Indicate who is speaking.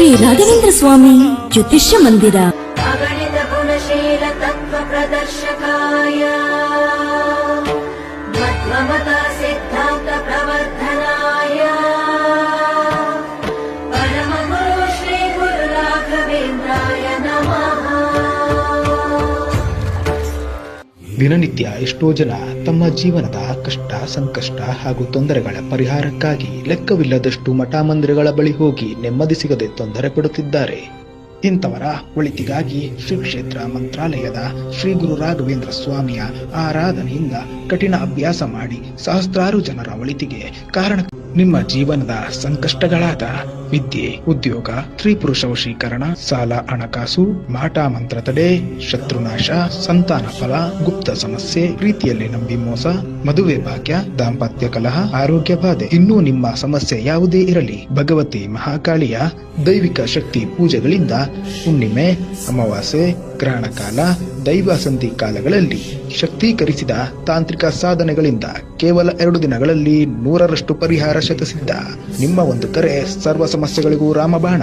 Speaker 1: శ్రీ రాఘవేంద్ర స్వామి జ్యోతిష్య మందిర.
Speaker 2: ದಿನನಿತ್ಯ ಎಷ್ಟೋ ಜನ ತಮ್ಮ ಜೀವನದ ಕಷ್ಟ, ಸಂಕಷ್ಟ ಹಾಗೂ ತೊಂದರೆಗಳ ಪರಿಹಾರಕ್ಕಾಗಿ ಲೆಕ್ಕವಿಲ್ಲದಷ್ಟು ಮಠ ಮಂದಿರಗಳ ಬಳಿ ಹೋಗಿ ನೆಮ್ಮದಿ ಸಿಗದೆ ತೊಂದರೆ ಪಡುತ್ತಿದ್ದಾರೆ. ಇಂಥವರ ಒಳಿತಿಗಾಗಿ ಶ್ರೀ ಕ್ಷೇತ್ರ ಮಂತ್ರಾಲಯದ ಶ್ರೀ ಗುರು ರಾಘವೇಂದ್ರ ಸ್ವಾಮಿಯ ಆರಾಧನೆಯಿಂದ ಕಠಿಣ ಅಭ್ಯಾಸ ಮಾಡಿ ಸಹಸ್ರಾರು ಜನರ ಒಳಿತಿಗೆ ಕಾರಣ ನಿಮ್ಮ ಜೀವನದ ಸಂಕಷ್ಟಗಳಾದ ವಿದ್ಯೆ, ಉದ್ಯೋಗ ಸ್ತ್ರೀ ಪುರುಷ ವಶೀಕರಣ, ಸಾಲ, ಹಣಕಾಸು, ಮಾಟ ಮಂತ್ರ ತಡೆ, ಶತ್ರುನಾಶ, ಸಂತಾನ ಫಲ, ಗುಪ್ತ ಸಮಸ್ಯೆ, ಪ್ರೀತಿಯಲ್ಲಿ ನಂಬಿ ಮೋಸ, ಮದುವೆ ಭಾಗ್ಯ, ದಾಂಪತ್ಯ ಕಲಹ, ಆರೋಗ್ಯ ಬಾಧೆ. ಇನ್ನೂ ನಿಮ್ಮ ಸಮಸ್ಯೆ ಯಾವುದೇ ಇರಲಿ. ಭಗವತಿ ಮಹಾಕಾಳಿಯ ದೈವಿಕ ಶಕ್ತಿ ಪೂಜೆಗಳಿಂದ ಹುಣ್ಣಿಮೆ, ಅಮಾವಾಸ್ಯೆ ಗ್ರಹಣ ಕಾಲ, ದೈವ ಸಂಧಿ ಕಾಲಗಳಲ್ಲಿ ಶಕ್ತೀಕರಿಸಿದ ತಾಂತ್ರಿಕ ಸಾಧನೆಗಳಿಂದ ಕೇವಲ ಎರಡು ದಿನಗಳಲ್ಲಿ ನೂರರಷ್ಟು ಪರಿಹಾರ ಶತಸಿದ್ಧ. ನಿಮ್ಮ ಒಂದು ಕರೆ ಸರ್ವ ಸಮಸ್ಯೆಗಳಿಗೂ ರಾಮಬಾಣ.